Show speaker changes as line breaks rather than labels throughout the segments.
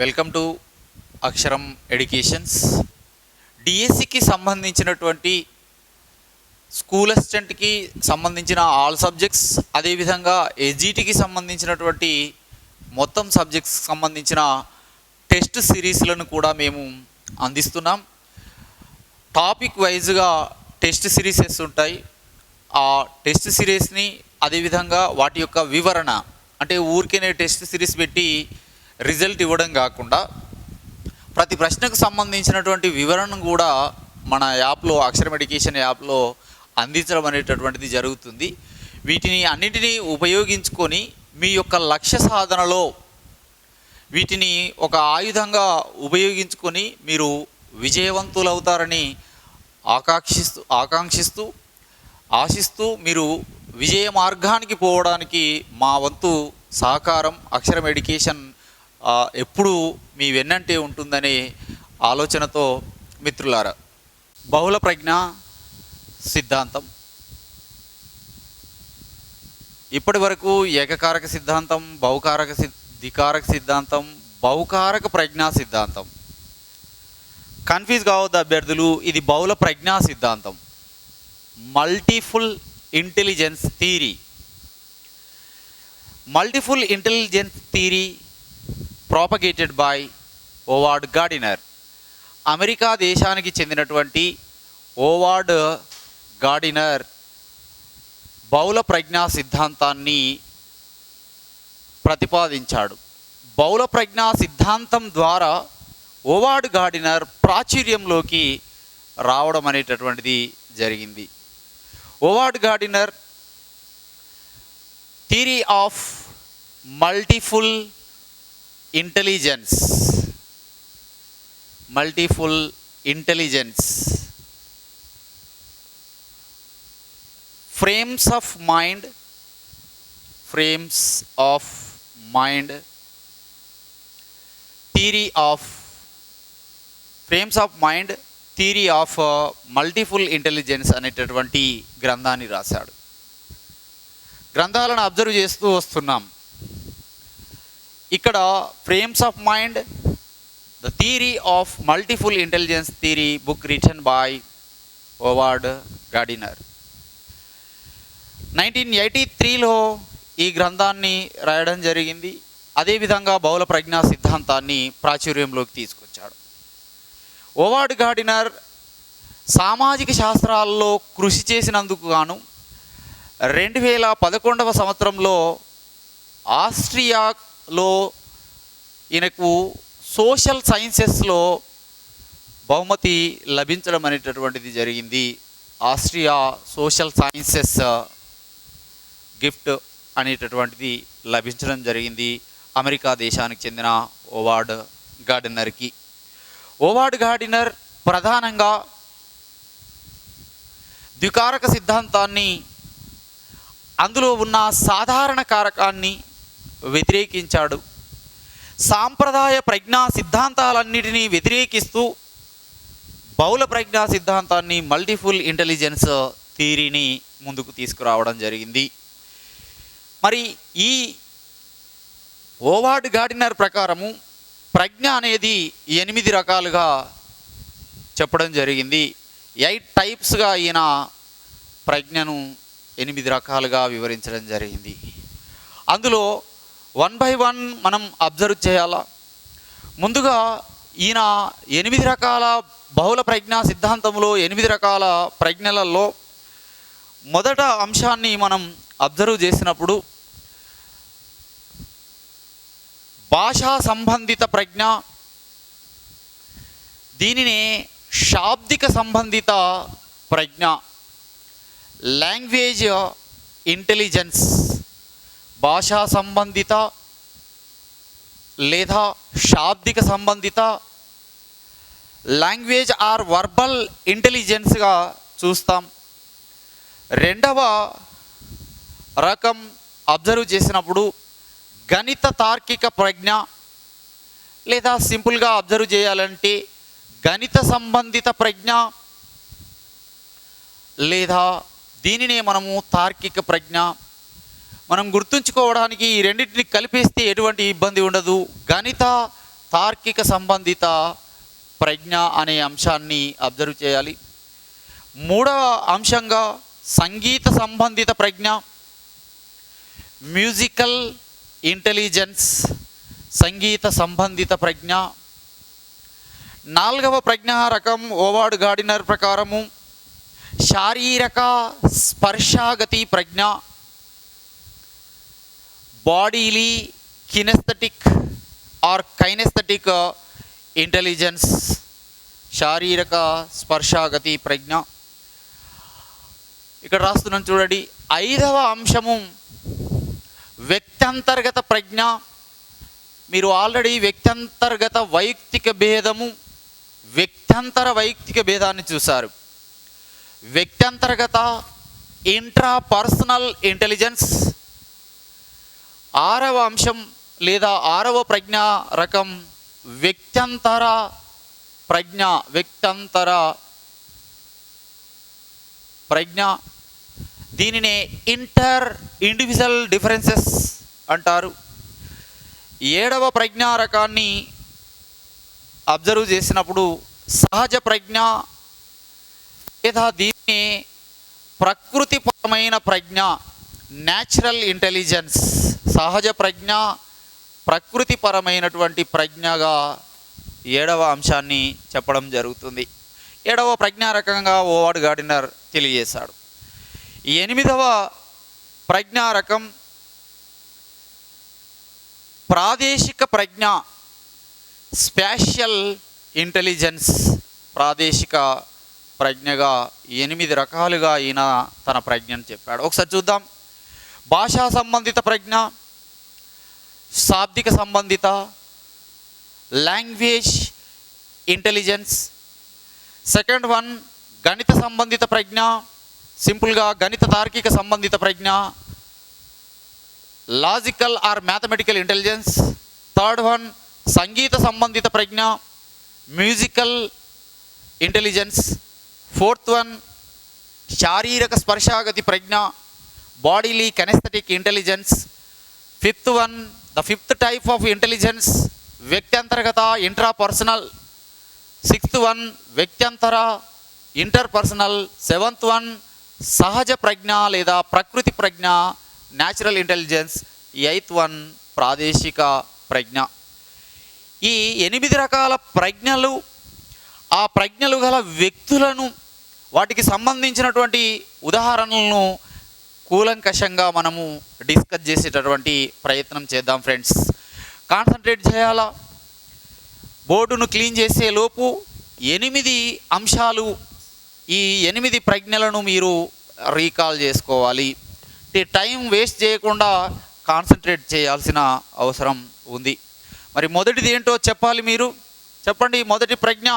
Welcome to అక్షరం educations డిఎస్సికి సంబంధించినటువంటి స్కూల్ అసిస్టెంట్కి సంబంధించిన ఆల్ సబ్జెక్ట్స్ అదేవిధంగా ఎస్జిటికి సంబంధించినటువంటి మొత్తం సబ్జెక్ట్స్ సంబంధించిన టెస్ట్ సిరీస్లను కూడా మేము అందిస్తున్నాం. టాపిక్ వైజ్గా టెస్ట్ సిరీసెస్ ఉంటాయి. ఆ టెస్ట్ సిరీస్ని అదేవిధంగా వాటి యొక్క వివరణ అంటే ఊరికేనే టెస్ట్ సిరీస్ పెట్టి రిజల్ట్ ఇవ్వడం కాకుండా ప్రతి ప్రశ్నకు సంబంధించినటువంటి వివరణను కూడా మన యాప్లో అక్షరం ఎడ్యుకేషన్ యాప్లో అందించడం అనేటటువంటిది జరుగుతుంది. వీటిని అన్నిటినీ ఉపయోగించుకొని మీ యొక్క లక్ష్య సాధనలో వీటిని ఒక ఆయుధంగా ఉపయోగించుకొని మీరు విజయవంతులవుతారని ఆకాంక్షిస్తూ ఆకాంక్షిస్తూ ఆశిస్తూ మీరు విజయ మార్గానికి పోవడానికి మా వంతు సహకారం అక్షరం ఎడ్యుకేషన్ ఎప్పుడు మీ వెన్నంటే ఉంటుందనే ఆలోచనతో మిత్రులారా బహుళ ప్రజ్ఞ సిద్ధాంతం. ఇప్పటి వరకు ఏకకారక సిద్ధాంతం బహుకారక సి ధికారక సిద్ధాంతం బహుకారక ప్రజ్ఞా సిద్ధాంతం. కన్ఫ్యూజ్ కావద్దు అభ్యర్థులు ఇది బహుళ ప్రజ్ఞా సిద్ధాంతం. Multiple intelligence theory. Multiple intelligence theory propagated by Howard Gardner America దేశానికి చెందినటువంటి ఓవార్డ్ గార్డినర్ బౌల ప్రజ్ఞా సిద్ధాంతాన్ని ప్రతిపాదించాడు. బౌల ప్రజ్ఞా సిద్ధాంతం ద్వారా ఓవార్డ్ గార్డినర్ ప్రాచుర్యంలోకి రావడం అనేటటువంటిది జరిగింది. Howard Gardner theory of multiple intelligence multiple intelligence frames of mind frames of mind theory of frames of mind theory of multiple intelligence అనేటటువంటి గ్రంథాన్ని రాశాడు. గ్రంథాలను అబ్జర్వ్ చేస్తూ వస్తున్నాం. ఇక్కడ frames of mind the theory of multiple intelligence theory book written by Howard Gardner nineteen eighty త్రీలో ఈ గ్రంథాన్ని రాయడం జరిగింది. అదేవిధంగా బహుళ ప్రజ్ఞా సిద్ధాంతాన్ని ప్రాచుర్యంలోకి తీసుకొచ్చాడు. ఓవార్డ్ గార్డినర్ సామాజిక శాస్త్రాల్లో కృషి చేసినందుకు గాను రెండు వేల పదకొండవ సంవత్సరంలో ఆస్ట్రియా లో ఈయనకు సోషల్ సైన్సెస్లో బహుమతి లభించడం అనేటటువంటిది జరిగింది. ఆస్ట్రియా సోషల్ సైన్సెస్ గిఫ్ట్ అనేటటువంటిది లభించడం జరిగింది. అమెరికా దేశానికి చెందిన ఓవార్డ్ గార్డెనర్కి. ఓవార్డ్ గార్డినర్ ప్రధానంగా ద్వికారక సిద్ధాంతాన్ని అందులో ఉన్న సాధారణ కారకాన్ని వ్యతిరేకించాడు. సాంప్రదాయ ప్రజ్ఞా సిద్ధాంతాలన్నిటినీ వ్యతిరేకిస్తూ బహుళ ప్రజ్ఞా సిద్ధాంతాన్ని మల్టిఫుల్ ఇంటెలిజెన్స్ థియరీని ముందుకు తీసుకురావడం జరిగింది. మరి ఈ ఓవార్డ్ గార్డినర్ ప్రకారము ప్రజ్ఞ అనేది ఎనిమిది రకాలుగా చెప్పడం జరిగింది. ఎయిట్ టైప్స్గా ఈయన ప్రజ్ఞను ఎనిమిది రకాలుగా వివరించడం జరిగింది. అందులో వన్ బై వన్ మనం అబ్జర్వ్ చేయాలా? ముందుగా ఈయన ఎనిమిది రకాల బహుళ ప్రజ్ఞా సిద్ధాంతంలో ఎనిమిది రకాల ప్రజ్ఞలలో మొదట అంశాన్ని మనం అబ్జర్వ్ చేసినప్పుడు భాషా సంబంధిత ప్రజ్ఞ దీనినే శాబ్దిక సంబంధిత ప్రజ్ఞ లాంగ్వేజ్ ఇంటెలిజెన్స్ భాషా సంబంధిత లేదా శాబ్దిక సంబంధిత లాంగ్వేజ్ ఆర్ వర్బల్ ఇంటెలిజెన్స్గా చూస్తాం. రెండవ రకం అబ్జర్వ్ చేసినప్పుడు గణిత తార్కిక ప్రజ్ఞ లేదా సింపుల్గా అబ్జర్వ్ చేయాలంటే గణిత సంబంధిత ప్రజ్ఞ లేదా దీనినే మనము తార్కిక ప్రజ్ఞ మనం గుర్తుంచుకోవడానికి ఈ రెండింటిని కలిపేస్తే ఎటువంటి ఇబ్బంది ఉండదు. గణిత తార్కిక సంబంధిత ప్రజ్ఞ అనే అంశాన్ని అబ్జర్వ్ చేయాలి. మూడవ అంశంగా సంగీత సంబంధిత ప్రజ్ఞ మ్యూజికల్ ఇంటెలిజెన్స్ సంగీత సంబంధిత ప్రజ్ఞ. నాలుగవ ప్రజ్ఞా రకం ఓవార్డ్ గార్డినర్ ప్రకారము శారీరక స్పర్శాగతి ప్రజ్ఞ. Bodily kinesthetic or kinesthetic intelligence శారీరక స్పర్శాగతి ప్రజ్ఞ. ఇక్కడ రాస్తున్నాను చూడండి ఐదవ అంశము వ్యక్తంతర్గత ప్రజ్ఞ. మీరు ఆల్రెడీ వ్యక్తంతర్గత వైయక్తిక భేదము వ్యక్తంతర వైయక్తిక భేదాన్ని చూశారు. వ్యక్తంతర్గత ఇంట్రా పర్సనల్ ఇంటెలిజెన్స్ ఆరవ అంశం లేదా ఆరవ ప్రజ్ఞ రకం వ్యక్తంతర ప్రజ్ఞ వ్యక్తంతర ప్రజ్ఞ. దీనినే ఇంటర్ ఇండివిజువల్ డిఫరెన్సెస్ అంటారు. ఏడవ ప్రజ్ఞా రకాన్ని అబ్జర్వ్ చేసినప్పుడు సహజ ప్రజ్ఞ లేదా దీన్ని ప్రకృతిపరమైన ప్రజ్ఞ న్యాచురల్ ఇంటెలిజెన్స్ సహజ ప్రజ్ఞ ప్రకృతిపరమైనటువంటి ప్రజ్ఞగా ఏడవ అంశాన్ని చెప్పడం జరుగుతుంది. ఏడవ ప్రజ్ఞా రకంగా ఓవార్డ్ గార్డినర్ తెలియజేశాడు. ఎనిమిదవ ప్రజ్ఞా రకం ప్రాదేశిక ప్రజ్ఞ స్పాషియల్ ఇంటెలిజెన్స్ ప్రాదేశిక ప్రజ్ఞగా ఎనిమిది రకాలుగా ఈయన తన ప్రజ్ఞను చెప్పాడు. ఒకసారి చూద్దాం. భాషా సంబంధిత ప్రజ్ఞ శాబ్దిక సంబంధిత లాంగ్వేజ్ ఇంటెలిజెన్స్ సెకండ్ వన్ గణిత సంబంధిత ప్రజ్ఞ సింపుల్గా గణిత తార్కిక సంబంధిత ప్రజ్ఞ. Logical or mathematical intelligence third one సంగీత సంబంధిత ప్రజ్ఞ మ్యూజికల్ ఇంటెలిజెన్స్ ఫోర్త్ వన్ శారీరక స్పర్శాగతి ప్రజ్ఞ bodily kinesthetic intelligence fifth one the fifth type of intelligence వ్యక్త్యంతర్గత intrapersonal sixth one వ్యక్త్యంతర ఇంటర్ పర్సనల్ సెవెంత్ వన్ సహజ ప్రజ్ఞ లేదా ప్రకృతి ప్రజ్ఞ న్యాచురల్ ఇంటెలిజెన్స్ ఎయిత్ వన్ ప్రాదేశిక ప్రజ్ఞ. ఈ ఎనిమిది రకాల ప్రజ్ఞలు ఆ ప్రజ్ఞలు గల వ్యక్తులను వాటికి సంబంధించినటువంటి ఉదాహరణలను కూలంకషంగా మనము డిస్కస్ చేసేటటువంటి ప్రయత్నం చేద్దాం ఫ్రెండ్స్. కాన్సన్ట్రేట్ చేయాలా? బోర్డును క్లీన్ చేసే లోపు ఎనిమిది అంశాలు ఈ ఎనిమిది ప్రజ్ఞలను మీరు రీకాల్ చేసుకోవాలి. టైం వేస్ట్ చేయకుండా కాన్సన్ట్రేట్ చేయాల్సిన అవసరం ఉంది. మరి మొదటిది ఏంటో చెప్పాలి మీరు? చెప్పండి మొదటి ప్రజ్ఞ.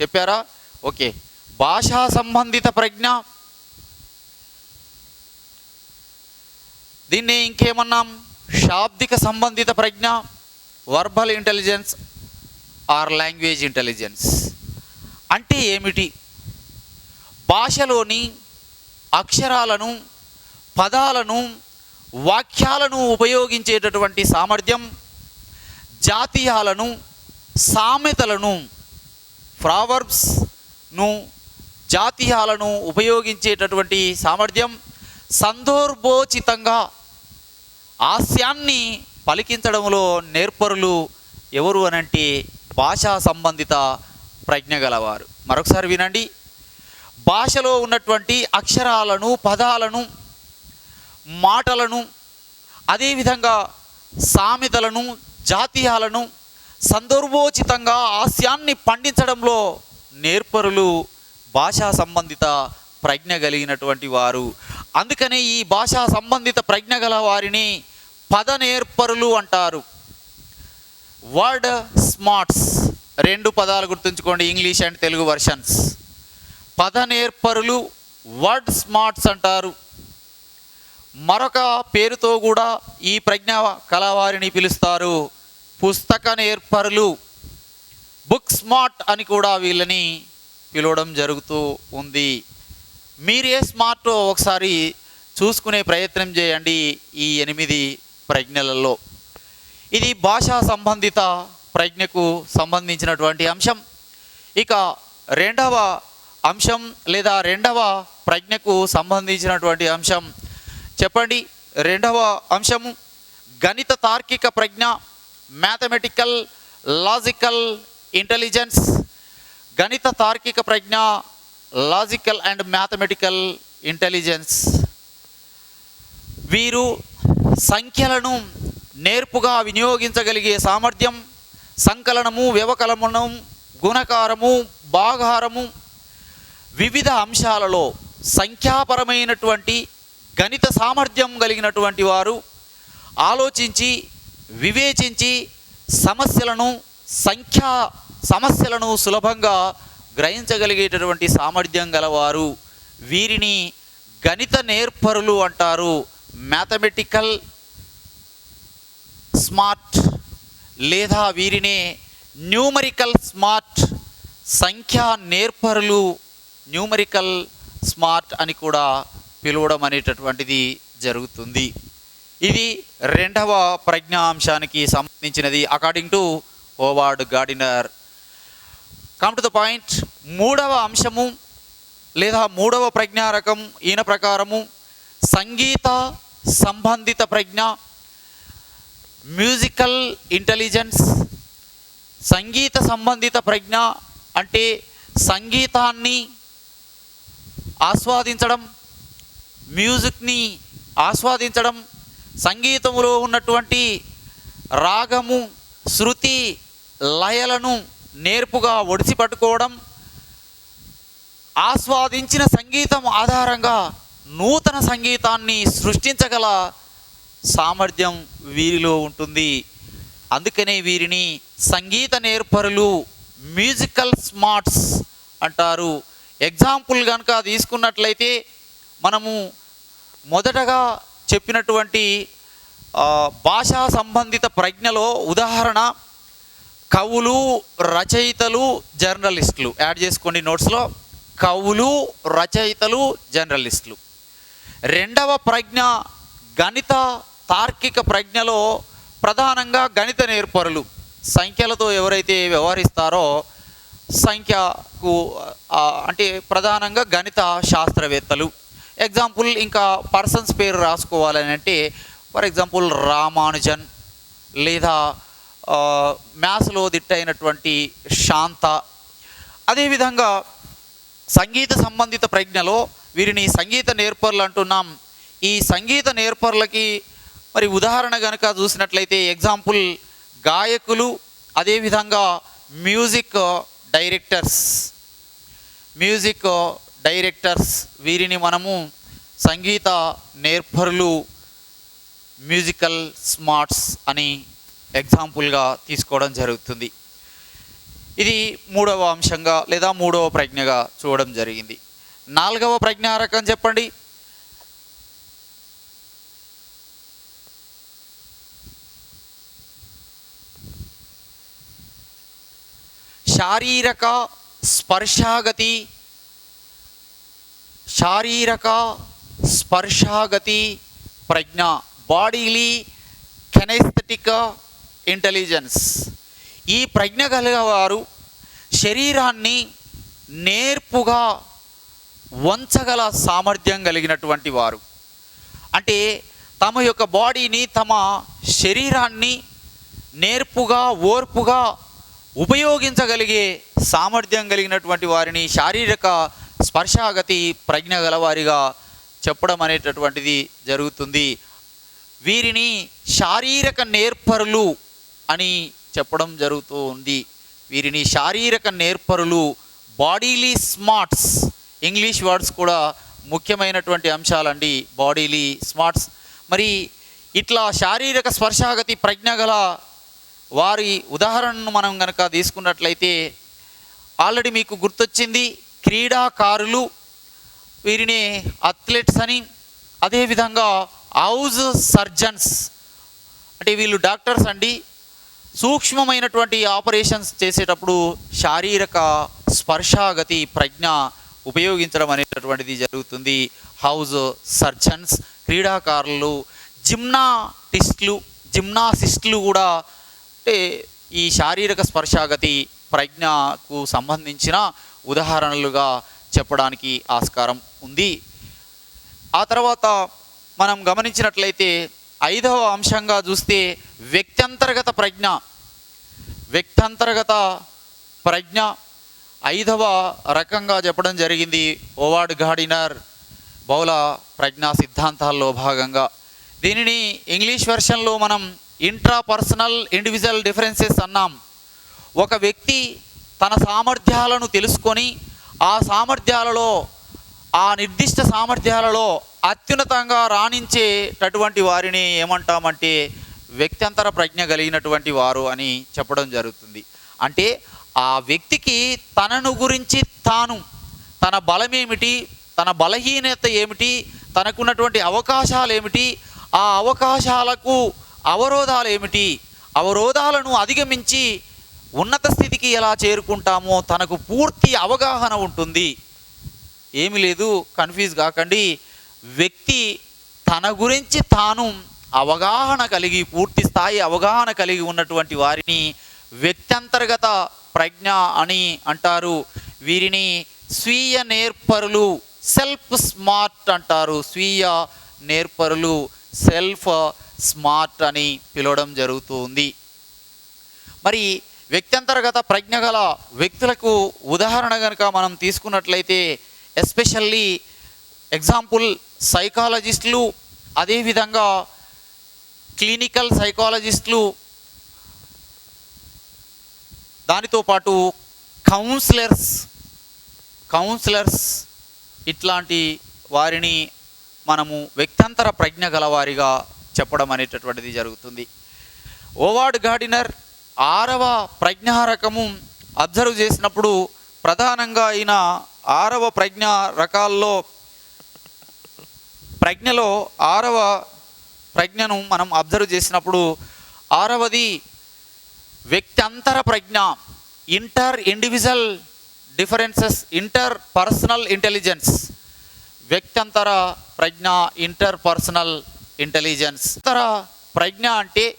చెప్పారా? ఓకే. భాషా సంబంధిత ప్రజ్ఞ. దీన్ని ఇంకేమన్నాం? శాబ్దిక సంబంధిత ప్రజ్ఞ verbal intelligence or language intelligence అంటే ఏమిటి? భాషలోని అక్షరాలను పదాలను వాక్యాలను ఉపయోగించేటటువంటి సామర్థ్యం జాతీయాలను సామెతలను ప్రావర్బ్స్ను జాతీయాలను ఉపయోగించేటటువంటి సామర్థ్యం సందర్భోచితంగా హాస్యాన్ని పలికించడంలో నేర్పరులు ఎవరు అనంటే భాషా సంబంధిత ప్రజ్ఞ గలవారు. మరొకసారి వినండి. భాషలో ఉన్నటువంటి అక్షరాలను పదాలను మాటలను అదేవిధంగా సామెతలను జాతీయాలను సందర్భోచితంగా హాస్యాన్ని పండించడంలో నేర్పరులు భాషా సంబంధిత ప్రజ్ఞ కలిగినటువంటి వారు. అందుకనే ఈ భాషా సంబంధిత ప్రజ్ఞ గల వారిని పద నేర్పరులు అంటారు. వర్డ్ స్మార్ట్స్ రెండు పదాలు గుర్తుంచుకోండి ఇంగ్లీష్ అండ్ తెలుగు వర్షన్స్ పద నేర్పరులు వర్డ్ స్మార్ట్స్ అంటారు. మరొక పేరుతో కూడా ఈ ప్రజ్ఞ కళావారిని పిలుస్తారు. పుస్తక నేర్పరులు. బుక్ స్మార్ట్ అని కూడా వీళ్ళని పిలవడం జరుగుతూ ఉంది. మీరే స్మార్ట్ ఒకసారి చూసుకునే ప్రయత్నం చేయండి ఈ ఎనిమిది ప్రజ్ఞలలో. ఇది భాషా సంబంధిత ప్రజ్ఞకు సంబంధించినటువంటి అంశం. ఇక రెండవ అంశం లేదా రెండవ ప్రజ్ఞకు సంబంధించినటువంటి అంశం. చెప్పండి రెండవ అంశము గణిత తార్కిక ప్రజ్ఞ మ్యాథమెటికల్ లాజికల్ ఇంటెలిజెన్స్ గణిత తార్కిక ప్రజ్ఞ లాజికల్ అండ్ మ్యాథమెటికల్ ఇంటెలిజెన్స్ వీరు సంఖ్యలను నేర్పుగా వినియోగించగలిగే సామర్థ్యం సంకలనము వ్యవకలనం గుణకారము భాగారము వివిధ అంశాలలో సంఖ్యాపరమైనటువంటి గణిత సామర్థ్యం కలిగినటువంటి వారు ఆలోచించి వివేచించి సమస్యలను సంఖ్యా సమస్యలను సులభంగా గ్రహించగలిగేటటువంటి సామర్థ్యం గలవారు వీరిని గణిత నేర్పరులు అంటారు. మ్యాథమెటికల్ స్మార్ట్ లేదా వీరినే న్యూమరికల్ స్మార్ట్ సంఖ్యా నేర్పరులు న్యూమరికల్ స్మార్ట్ అని కూడా పిలవడం అనేటటువంటిది జరుగుతుంది. ఇది రెండవ ప్రజ్ఞా అంశానికి సంబంధించినది. According to Howard Gardner come to the point మూడవ అంశము లేదా మూడవ ప్రజ్ఞారకం ఈయన ప్రకారము సంగీత సంబంధిత ప్రజ్ఞ మ్యూజికల్ ఇంటెలిజెన్స్ సంగీత సంబంధిత ప్రజ్ఞ అంటే సంగీతాన్ని ఆస్వాదించడం మ్యూజిక్ని ఆస్వాదించడం సంగీతములో ఉన్నటువంటి రాగము శృతి లయలను నేర్పుగా ఒడిసి పట్టుకోవడం ఆస్వాదించిన సంగీతం ఆధారంగా నూతన సంగీతాన్ని సృష్టించగల సామర్థ్యం వీరిలో ఉంటుంది. అందుకనే వీరిని సంగీత నేర్పరులు మ్యూజికల్ స్మార్ట్స్ అంటారు. ఎగ్జాంపుల్ కనుక తీసుకున్నట్లయితే మనము మొదటగా చెప్పినటువంటి భాషా సంబంధిత ప్రజ్ఞలో ఉదాహరణ కవులు రచయితలు జర్నలిస్టులు. యాడ్ చేసుకోండి నోట్స్లో. కవులు రచయితలు జర్నలిస్టులు. రెండవ ప్రజ్ఞ గణిత తార్కిక ప్రజ్ఞలో ప్రధానంగా గణిత నేర్పరులు. సంఖ్యలతో ఎవరైతే వ్యవహరిస్తారో సంఖ్యకు అంటే ప్రధానంగా గణిత శాస్త్రవేత్తలు. ఎగ్జాంపుల్ ఇంకా పర్సన్స్ పేరు రాసుకోవాలని అంటే ఫర్ ఎగ్జాంపుల్ రామానుజన్ లేదా మ్యాథ్స్లో దిట్టైనటువంటి శాంత. అదేవిధంగా సంగీత సంబంధిత ప్రజ్ఞలో వీరిని సంగీత నేర్పరులు అంటున్నాం. ఈ సంగీత నేర్పరులకి మరి ఉదాహరణ కనుక చూసినట్లయితే ఎగ్జాంపుల్ గాయకులు అదేవిధంగా మ్యూజిక్ డైరెక్టర్స్. మ్యూజిక్ డైరెక్టర్స్ వీరిని మనము సంగీత నేర్పరులు మ్యూజికల్ స్మార్ట్స్ అని ఎగ్జాంపుల్గా తీసుకోవడం జరుగుతుంది. ఇది మూడవ అంశంగా లేదా మూడవ ప్రజ్ఞగా చూడడం జరిగింది. నాలుగవ ప్రజ్ఞారకం చెప్పండి. శారీరక స్పర్శాగతి శారీరక స్పర్శాగతి ప్రజ్ఞ. బాడీలీ కెనెస్థెటిక్ ఇంటెలిజెన్స్ ఈ ప్రజ్ఞ కలిగేవారు శరీరాన్ని నేర్పుగా వంచగల సామర్థ్యం కలిగినటువంటి వారు. అంటే తమ యొక్క బాడీని తమ శరీరాన్ని నేర్పుగా ఓర్పుగా ఉపయోగించగలిగే సామర్థ్యం కలిగినటువంటి వారిని శారీరక స్పర్శాగతి ప్రజ్ఞ గలవారిగా చెప్పడం అనేటటువంటిది జరుగుతుంది. వీరిని శారీరక నేర్పరులు అని చెప్పడం జరుగుతూ ఉంది. వీరిని శారీరక నేర్పరులు బాడీలీ స్మార్ట్స్ ఇంగ్లీష్ వర్డ్స్ కూడా ముఖ్యమైనటువంటి అంశాలండి. Bodily smarts. మరి ఇట్లా శారీరక స్పర్శాగతి ప్రజ్ఞ గల వారి ఉదాహరణను మనం కనుక తీసుకున్నట్లయితే ఆల్రెడీ మీకు గుర్తొచ్చింది క్రీడాకారులు వీరిని అథ్లెట్స్ అని అదేవిధంగా హౌజ్ సర్జన్స్. అంటే వీళ్ళు డాక్టర్స్ అండి. సూక్ష్మమైనటువంటి ఆపరేషన్స్ చేసేటప్పుడు శారీరక స్పర్శాగతి ప్రజ్ఞ ఉపయోగించడం అనేటటువంటిది జరుగుతుంది. హౌజ్ సర్జన్స్ క్రీడాకారులు జిమ్నాటిస్టులు జిమ్నాసిస్టులు కూడా అంటే ఈ శారీరక స్పర్శాగతి ప్రజ్ఞకు సంబంధించిన ఉదాహరణలుగా చెప్పడానికి ఆస్కారం ఉంది. ఆ తర్వాత మనం గమనించినట్లయితే ఐదవ అంశంగా చూస్తే వ్యక్త్యంతర్గత ప్రజ్ఞ. వ్యక్త్యంతర్గత ప్రజ్ఞ. ఐదవ రకంగా చెప్పడం జరిగింది ఓవార్డ్ గార్డినర్ బహుళ ప్రజ్ఞా సిద్ధాంతాల్లో భాగంగా. దీనిని ఇంగ్లీష్ వెర్షన్లో మనం ఇంట్రా పర్సనల్ ఇండివిజువల్ డిఫరెన్సెస్ అన్నాం. ఒక వ్యక్తి తన సామర్థ్యాలను తెలుసుకొని ఆ సామర్థ్యాలలో ఆ నిర్దిష్ట సామర్థ్యాలలో అత్యున్నతంగా రాణించేటటువంటి వారిని ఏమంటామంటే వ్యక్త్యంతర ప్రజ్ఞ కలిగినటువంటి వారు అని చెప్పడం జరుగుతుంది. అంటే ఆ వ్యక్తికి తనను గురించి తాను తన బలమేమిటి తన బలహీనత ఏమిటి తనకున్నటువంటి అవకాశాలు ఏమిటి ఆ అవకాశాలకు అవరోధాలు ఏమిటి అవరోధాలను అధిగమించి ఉన్నత స్థితికి ఎలా చేరుకుంటామో తనకు పూర్తి అవగాహన ఉంటుంది. ఏమి లేదు కన్ఫ్యూజ్ కాకండి. వ్యక్తి తన గురించి తాను అవగాహన కలిగి పూర్తి స్థాయి అవగాహన కలిగి ఉన్నటువంటి వారిని వ్యక్తంతర్గత ప్రజ్ఞ అని అంటారు. వీరిని స్వీయ నేర్పరులు సెల్ఫ్ స్మార్ట్ అంటారు. స్వీయ నేర్పరులు సెల్ఫ్ స్మార్ట్ అని పిలవడం జరుగుతుంది. మరి వ్యక్తంతర్గత ప్రజ్ఞ గల వ్యక్తులకు ఉదాహరణ కనుక మనం తీసుకున్నట్లయితే ఎస్పెషల్లీ ఎగ్జాంపుల్ సైకాలజిస్టులు అదేవిధంగా క్లినికల్ సైకాలజిస్టులు దానితో పాటు కౌన్సిలర్స్ కౌన్సిలర్స్ ఇట్లాంటి వారిని మనము వ్యక్తంతర ప్రజ్ఞ గలవారిగా చెప్పడం అనేటటువంటిది జరుగుతుంది. ఓవార్డ్ గార్డినర్ ఆరవ ప్రజ్ఞారకము అబ్జర్వ్ చేసినప్పుడు ప్రధానంగా అయిన ఆరవ ప్రజ్ఞ రకాల్లో ప్రజ్ఞలో ఆరవ ప్రజ్ఞను మనం అబ్జర్వ్ చేసినప్పుడు ఆరవది వ్యక్తంతర ప్రజ్ఞ inter individual differences interpersonal intelligence. వ్యక్తంతర ప్రజ్ఞ ఇంటర్ పర్సనల్ ఇంటెలిజెన్స్. ఇతర ప్రజ్ఞ అంటే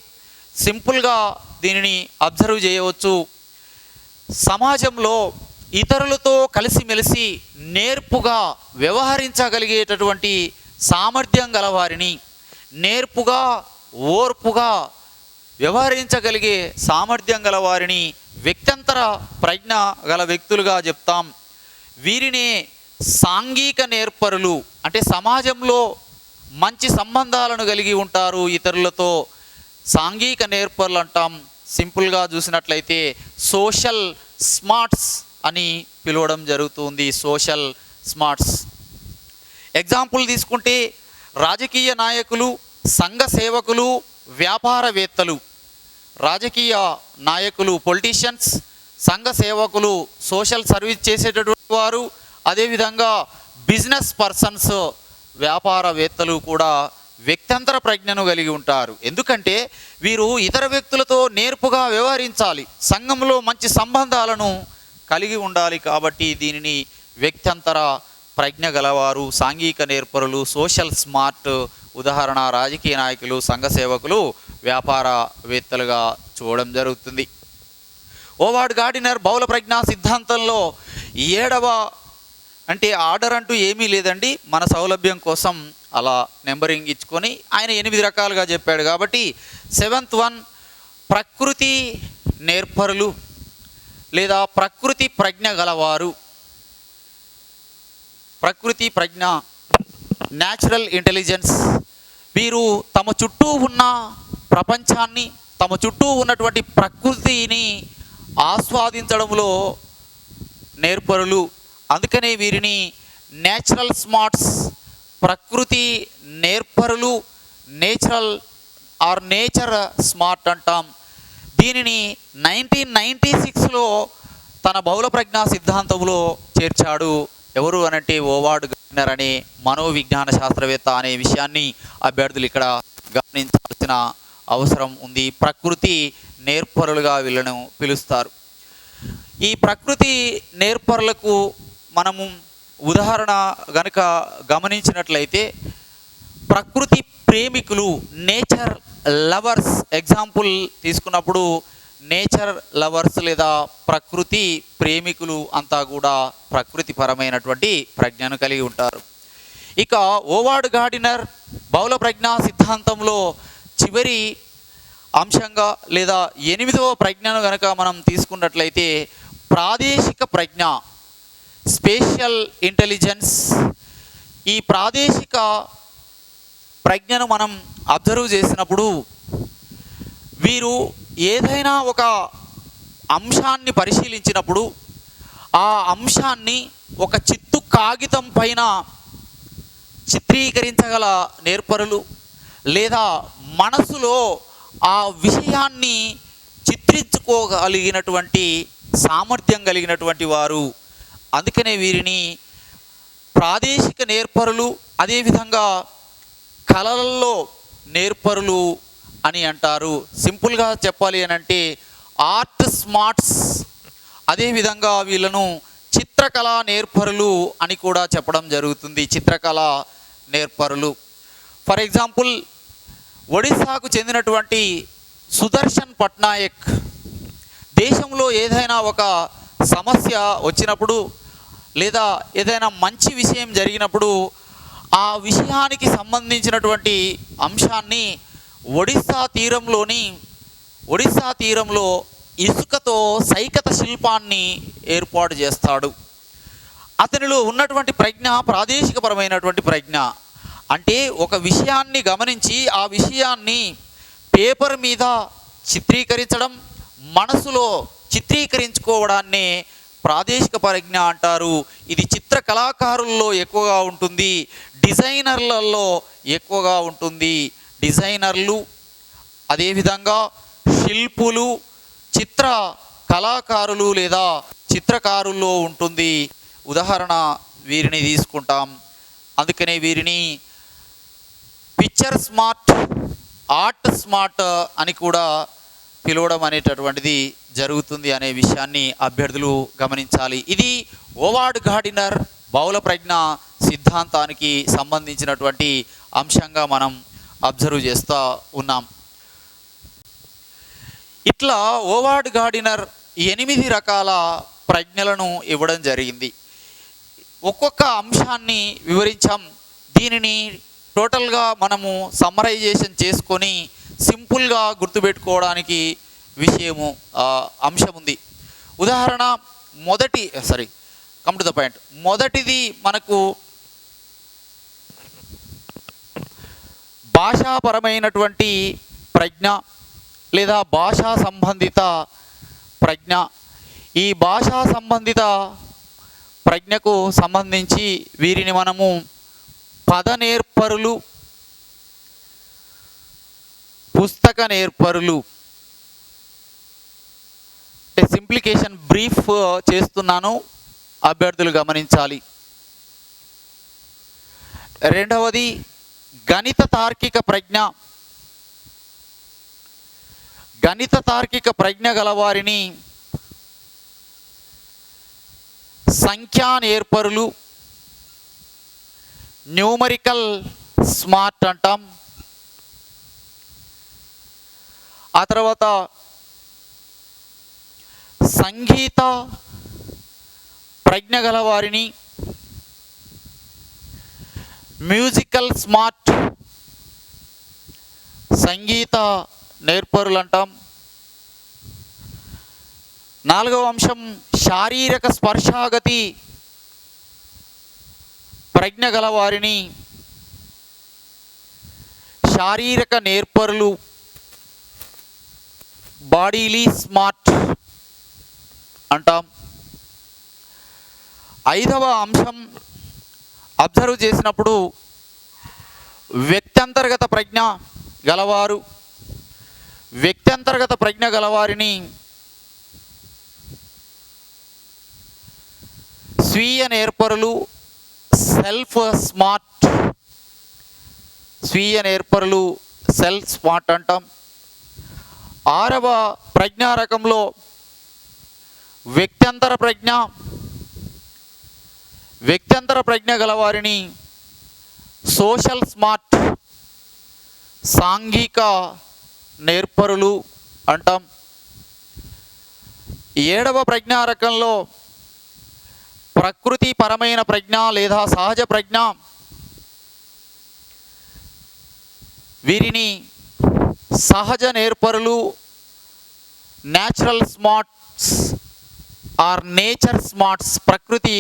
సింపుల్గా దీనిని అబ్జర్వ్ చేయవచ్చు. సమాజంలో ఇతరులతో కలిసిమెలిసి నేర్పుగా వ్యవహరించగలిగేటటువంటి సామర్థ్యం గలవారిని నేర్పుగా ఓర్పుగా వ్యవహరించగలిగే సామర్థ్యం గలవారిని వ్యక్తంతర ప్రజ్ఞ గల వ్యక్తులుగా చెప్తాం. వీరినే సాంఘిక నేర్పరులు అంటే సమాజంలో మంచి సంబంధాలను కలిగి ఉంటారు ఇతరులతో. సాంఘిక నేర్పరులు అంటాం. సింపుల్గా చూసినట్లయితే సోషల్ స్మార్ట్స్ అని పిలవడం జరుగుతుంది సోషల్ స్మార్ట్స్. ఎగ్జాంపుల్ తీసుకుంటే రాజకీయ నాయకులు సంఘ సేవకులు వ్యాపారవేత్తలు. రాజకీయ నాయకులు పొలిటీషియన్స్ సంఘ సేవకులు సోషల్ సర్వీస్ చేసేటటువంటి వారు అదేవిధంగా బిజినెస్ పర్సన్స్ వ్యాపారవేత్తలు కూడా వ్యక్తంతర ప్రజ్ఞను కలిగి ఉంటారు. ఎందుకంటే వీరు ఇతర వ్యక్తులతో నేర్పుగా వ్యవహరించాలి. సంఘంలో మంచి సంబంధాలను కలిగి ఉండాలి కాబట్టి దీనిని వ్యక్తంతర ప్రజ్ఞ గలవారు సాంఘిక నేర్పరులు సోషల్ స్మార్ట్ ఉదాహరణ రాజకీయ నాయకులు సంఘ సేవకులు వ్యాపారవేత్తలుగా చూడడం జరుగుతుంది. ఓవార్డ్ గార్డినర్ బౌల ప్రజ్ఞా సిద్ధాంతంలో ఏడవ అంటే ఆర్డర్ అంటూ ఏమీ లేదండి. మన సౌలభ్యం కోసం అలా నెంబరింగ్ ఇచ్చుకొని ఆయన ఎనిమిది రకాలుగా చెప్పాడు కాబట్టి సెవెంత్ వన్ ప్రకృతి నేర్పరులు లేదా ప్రకృతి ప్రజ్ఞ గలవారు. ప్రకృతి ప్రజ్ఞ న్యాచురల్ ఇంటెలిజెన్స్ వీరు తమ చుట్టూ ఉన్న ప్రపంచాన్ని తమ చుట్టూ ఉన్నటువంటి ప్రకృతిని ఆస్వాదించడంలో నేర్పరులు. అందుకనే వీరిని నేచురల్ స్మార్ట్స్ ప్రకృతి నేర్పరులు నేచురల్ ఆర్ నేచర్ స్మార్ట్ అంటాం. దీనిని నైన్టీన్ నైంటీ సిక్స్లో తన బహుళ ప్రజ్ఞా సిద్ధాంతంలో చేర్చాడు. ఎవరు అనంటే ఓవార్డ్ గవర్నర్ అనే మనోవిజ్ఞాన శాస్త్రవేత్త అనే విషయాన్ని అభ్యర్థులు ఇక్కడ గమనించాల్సిన అవసరం ఉంది. ప్రకృతి నేర్పరులుగా వీళ్ళను పిలుస్తారు. ఈ ప్రకృతి నేర్పరులకు మనము ఉదాహరణ గనుక గమనించినట్లయితే ప్రకృతి ప్రేమికులు నేచర్ లవర్స్ ఎగ్జాంపుల్ తీసుకున్నప్పుడు నేచర్ లవర్స్ లేదా ప్రకృతి ప్రేమికులు అంతా కూడా ప్రకృతి పరమైనటువంటి ప్రజ్ఞను కలిగి ఉంటారు. ఇక ఓవార్డ్ గార్డినర్ బౌల ప్రజ్ఞా సిద్ధాంతంలో చివరి అంశంగా లేదా ఎనిమిదవ ప్రజ్ఞను కనుక మనం తీసుకున్నట్లయితే ప్రాదేశిక ప్రజ్ఞ స్పేషియల్ ఇంటెలిజెన్స్ ఈ ప్రాదేశిక ప్రజ్ఞను మనం అబ్జర్వ్ చేసినప్పుడు వీరు ఏదైనా ఒక అంశాన్ని పరిశీలించినప్పుడు ఆ అంశాన్ని ఒక చిత్తు కాగితం పైన చిత్రీకరించగల నేర్పరులు లేదా మనసులో ఆ విషయాన్ని చిత్రించుకోగలిగినటువంటి సామర్థ్యం కలిగినటువంటి వారు. అందుకనే వీరిని ప్రాదేశిక నేర్పరులు అదేవిధంగా కళలలో నేర్పరులు అని అంటారు. సింపుల్గా చెప్పాలి అని అంటే ఆర్ట్ స్మార్ట్స్ అదేవిధంగా వీళ్ళను చిత్రకళ నేర్పరులు అని కూడా చెప్పడం జరుగుతుంది. చిత్రకళ నేర్పరులు. ఫర్ ఎగ్జాంపుల్ ఒడిశాకు చెందినటువంటి సుదర్శన్ పట్నాయక్ దేశంలో ఏదైనా ఒక సమస్య వచ్చినప్పుడు లేదా ఏదైనా మంచి విషయం జరిగినప్పుడు ఆ విషయానికి సంబంధించినటువంటి అంశాన్ని ఒడిస్సా తీరంలోని ఒడిస్సా తీరంలో ఇసుకతో సైకత శిల్పాన్ని ఏర్పాటు చేస్తాడు. అతనిలో ఉన్నటువంటి ప్రజ్ఞ ప్రాదేశికపరమైనటువంటి ప్రజ్ఞ. అంటే ఒక విషయాన్ని గమనించి ఆ విషయాన్ని పేపర్ మీద చిత్రీకరించడం మనసులో చిత్రీకరించుకోవడాన్ని ప్రాదేశిక పరిజ్ఞ అంటారు. ఇది చిత్ర కళాకారుల్లో ఎక్కువగా ఉంటుంది. డిజైనర్లలో ఎక్కువగా ఉంటుంది. డిజైనర్లు అదేవిధంగా శిల్పులు చిత్ర కళాకారులు లేదా చిత్రకారుల్లో ఉంటుంది. ఉదాహరణ వీరిని తీసుకుంటాం. అందుకనే వీరిని పిక్చర్ స్మార్ట్ ఆర్ట్ స్మార్ట్ అని కూడా పిలవడం అనేటటువంటిది జరుగుతుంది అనే విషయాన్ని అభ్యర్థులు గమనించాలి. ఇది ఓవార్డ్ గార్డినర్ బౌల ప్రజ్ఞ సిద్ధాంతానికి సంబంధించినటువంటి అంశంగా మనం అబ్జర్వ్ చేస్తూ ఉన్నాం. ఇట్లా ఓవార్డ్ గార్డినర్ ఎనిమిది రకాల ప్రజ్ఞలను ఇవ్వడం జరిగింది. ఒక్కొక్క అంశాన్ని వివరించాం. దీనిని టోటల్గా మనము సమ్మరైజేషన్ చేసుకొని సింపుల్గా గుర్తుపెట్టుకోవడానికి విషయము అంశం ఉంది ఉదాహరణ మొదటి sorry come to the point మొదటిది మనకు భాషాపరమైనటువంటి ప్రజ్ఞ లేదా భాషా సంబంధిత ప్రజ్ఞ. ఈ భాషా సంబంధిత ప్రజ్ఞకు సంబంధించి వీరిని మనము పద నేర్పరులు పుస్తక నేర్పరులు. సింప్లికేషన్ బ్రీఫ్ uh, చేస్తున్నాను. అభ్యర్థులు గమనించాలి. రెండవది గణిత తార్కిక ప్రజ్ఞ. గణిత తార్కిక ప్రజ్ఞ గలవారిని సంఖ్యా నేర్పరులు న్యూమరికల్ స్మార్ట్ అంటాం. ఆ తర్వాత సంగీత ప్రజ్ఞ గల వారిని మ్యూజికల్ స్మార్ట్ సంగీత నేర్పరులు అంటాం నాలుగవ అంశం శారీరక స్పర్శాగతి ప్రజ్ఞ గల వారిని శారీరక నేర్పరులు. బాడీలీ స్మార్ట్ అంటాం. ఐదవ అంశం అబ్జర్వ్ చేసినప్పుడు వ్యక్త్యంతర్గత ప్రజ్ఞ గలవారు. వ్యక్త్యంతర్గత ప్రజ్ఞ గలవారిని స్వీయ నేర్పరులు సెల్ఫ్ స్మార్ట్. స్వీయ నేర్పరులు సెల్ఫ్ స్మార్ట్ అంటాం. ఆరవ ప్రజ్ఞారకంలో వ్యక్త్యంతర ప్రజ్ఞ. వ్యక్త్యంతర ప్రజ్ఞ గలవారిని సోషల్ స్మార్ట్ సాంఘిక నేర్పరులు అంటాం. ఏడవ ప్రజ్ఞారకంలో ప్రకృతి పరమైన ప్రజ్ఞ లేదా సహజ ప్రజ్ఞ. వీరిని సహజ నేర్పరులు natural smarts or nature smarts ప్రకృతి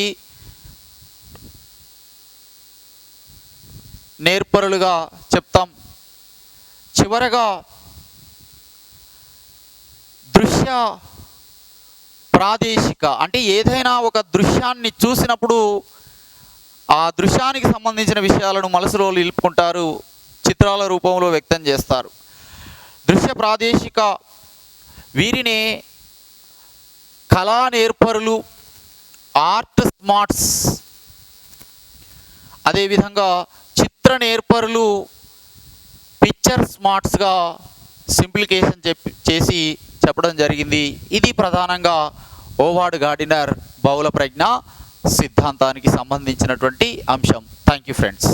నేర్పరులుగా చెప్తాం. చివరగా దృశ్య ప్రాదేశిక అంటే ఏదైనా ఒక దృశ్యాన్ని చూసినప్పుడు ఆ దృశ్యానికి సంబంధించిన విషయాలను మనసులో నిలుపుకుంటారు చిత్రాల రూపంలో వ్యక్తం చేస్తారు. దృశ్య ప్రాదేశిక వీరిని కళా నేర్పరులు ఆర్ట్ స్మార్ట్స్ అదేవిధంగా చిత్ర నేర్పరులు పిక్చర్ స్మార్ట్స్గా సింప్లికేషన్ చెప్పి చేసి చెప్పడం జరిగింది. ఇది ప్రధానంగా ఓవార్డ్ గార్డినర్ బహుళ ప్రజ్ఞ సిద్ధాంతానికి సంబంధించినటువంటి అంశం. Thank you friends